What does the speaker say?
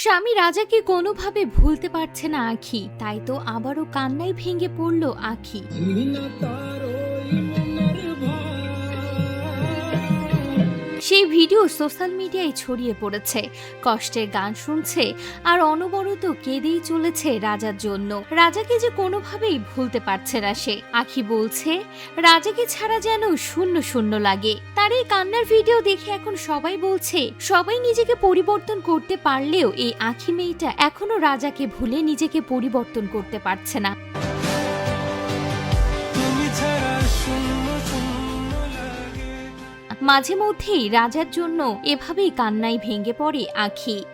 স্বামী রাজাকে কোনোভাবে ভুলতে পারছে না আখি তাই তো আবারও কান্নায় ভেঙে পড়ল আখি। সেই ভিডিও সোশ্যাল মিডিয়ায় ছড়িয়ে পড়েছে। কষ্টের গান শুনছে আর অনবরত কেঁদেই চলেছে রাজার জন্য। রাজাকে যে কোনোভাবেই ভুলতে পারছে না সে। আখি বলছে, রাজাকে ছাড়া যেন শূন্য শূন্য লাগে। তার এই কান্নার ভিডিও দেখে এখন সবাই বলছে, সবাই নিজেকে পরিবর্তন করতে পারলেও এই আখি মেয়েটা এখনও রাজাকে ভুলে নিজেকে পরিবর্তন করতে পারছে না। মাঝে মধ্যেই রাজার জন্য এভাবেই কান্নায় ভেঙে পড়ে আখি।